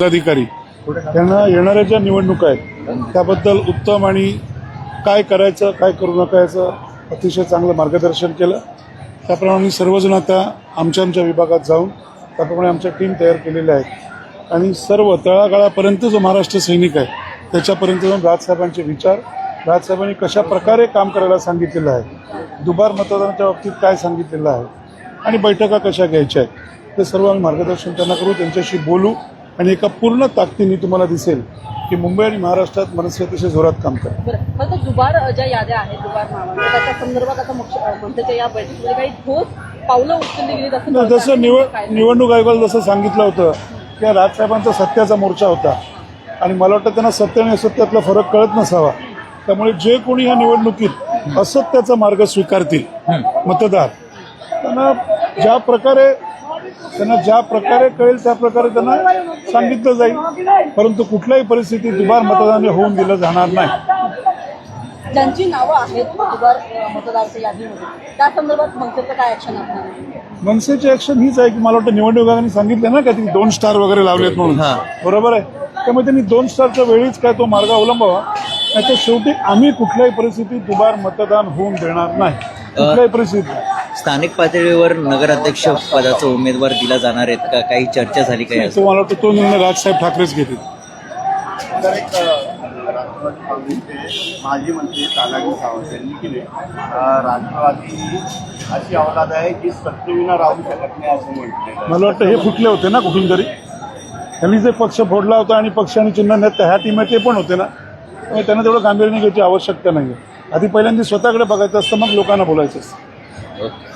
अधिकारी त्यांना येणाऱ्या ज्या निवडणुका आहेत त्याबद्दल उत्तम आणि काय करायचं काय करू नका याचं अतिशय चांगलं मार्गदर्शन केलं. त्याप्रमाणे सर्वजण आता आमच्या आमच्या विभागात जाऊन त्याप्रमाणे आमच्या टीम तयार केलेल्या आहेत. आणि सर्व तळागाळापर्यंत जो महाराष्ट्र सैनिक आहे त्याच्यापर्यंत जाऊन राजसाहेबांचे विचार राजसाहेबांनी कशा प्रकारे काम करायला सांगितलेलं आहे दुबार मतदानाच्या बाबतीत काय सांगितलेलं आहे आणि बैठका कशा घ्यायच्या आहेत ते सर्व आम्ही मार्गदर्शन त्यांना करू त्यांच्याशी बोलू. आणि एका पूर्ण ताकदीने तुम्हाला दिसेल की मुंबई आणि महाराष्ट्रात मनसे अतिशय जोरात काम करतात बरं दुबार ज्या याद्या आहेत दुबार त्याच्या संदर्भात आता मनसेच्या या बैठकीमध्ये काही ठोस पावलं उचलली गेली जसं. निवड? निवडणूक आयोगाला जसं सांगितलं होतं की राजसाहेबांचा सत्याचा मोर्चा होता आणि मला वाटतं त्यांना सत्य आणि असत्यातला फरक कळत नसावा त्यामुळे जे कोणी ह्या निवडणुकीत असत्याचा मार्ग स्वीकारतील मतदार त्यांना ज्या प्रकारे त्यांना ज्या प्रकारे कळेल त्या प्रकारे त्यांना सांगितलं जाईल. परंतु कुठल्याही परिस्थितीत दुबार मतदान हे होऊन दिलं जाणार नाही. ज्यांची नावं आहेत दुबार अ, मतदारच्या यादीमध्ये त्या संदर्भात मनसेचं काय ऍक्शन असणार? मनसेची ऍक्शन हीच आहे की मला वाटतं निवडणूक आयोगाने सांगितलं ना का ती दोन स्टार वगैरे लावलेत म्हणून. हा. बरोबर आहे? त्यामुळे त्यांनी दोन स्टारच्या वेळीच काय तो मार्ग अवलंबावा. नाही तर शेवटी आम्ही कुठल्याही परिस्थितीत दुबार मतदान होऊन देणार नाही. कुठल्याही परिस्थितीत. स्थानिक पातळीवर नगराध्यक्ष पदाचा उमेदवार दिला जाणार आहेत का? काही चर्चा झाली काही असं तो मला वाटतं तो निर्णय राजसाहेब ठाकरेच घेतील. तर एक अ, राष्ट्रवादी काँग्रेसचे माजी मंत्री तानाजी सावंत यांनी केले. अ, राष्ट्रवादी अशी अवलाद आहे की सत्तेविना राहू शकत नाही असं म्हटलेलं आहे. मला वाटतं हे फुटले होते ना कुठून तरी? त्यांनी जे पक्ष फोडला होता आणि पक्ष आणि चिन्ह नेत ह्या टीम ते पण होते ना? त्यामुळे त्यांना तेवढं गांभीर्याने घ्यायची आवश्यकता नाही आधी पहिल्यांदा स्वतःकडे बघायचं असतं मग लोकांना बोलायचं असतं. ओके.